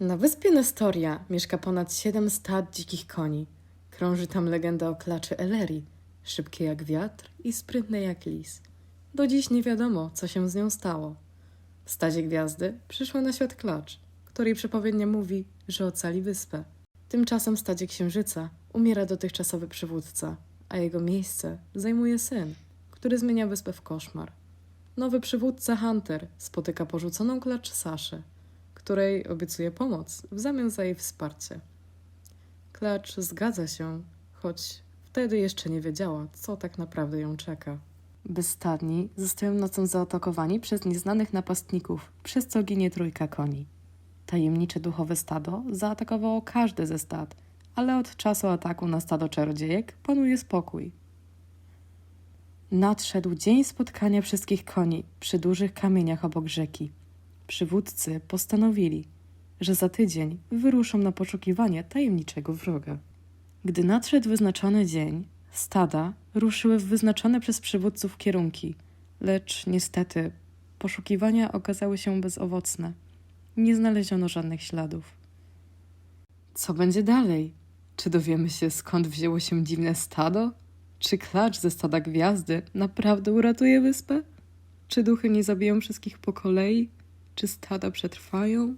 Na wyspie Nestoria mieszka ponad siedem stad dzikich koni. Krąży tam legenda o klaczy Eleri, szybkiej jak wiatr i sprytnej jak lis. Do dziś nie wiadomo, co się z nią stało. W stadzie gwiazdy przyszła na świat klacz, której przepowiednia mówi, że ocali wyspę. Tymczasem w stadzie księżyca umiera dotychczasowy przywódca, a jego miejsce zajmuje syn, który zmienia wyspę w koszmar. Nowy przywódca Hunter spotyka porzuconą klacz Saszę, której obiecuje pomoc w zamian za jej wsparcie. Klacz zgadza się, choć wtedy jeszcze nie wiedziała, co tak naprawdę ją czeka. Bezstadni zostają nocą zaatakowani przez nieznanych napastników, przez co ginie trójka koni. Tajemnicze duchowe stado zaatakowało każde ze stad, ale od czasu ataku na stado czarodziejek panuje spokój. Nadszedł dzień spotkania wszystkich koni przy dużych kamieniach obok rzeki. Przywódcy postanowili, że za tydzień wyruszą na poszukiwanie tajemniczego wroga. Gdy nadszedł wyznaczony dzień, stada ruszyły w wyznaczone przez przywódców kierunki, lecz niestety poszukiwania okazały się bezowocne. Nie znaleziono żadnych śladów. Co będzie dalej? Czy dowiemy się, skąd wzięło się dziwne stado? Czy klacz ze stada gwiazdy naprawdę uratuje wyspę? Czy duchy nie zabiją wszystkich po kolei? Czy stada przetrwają?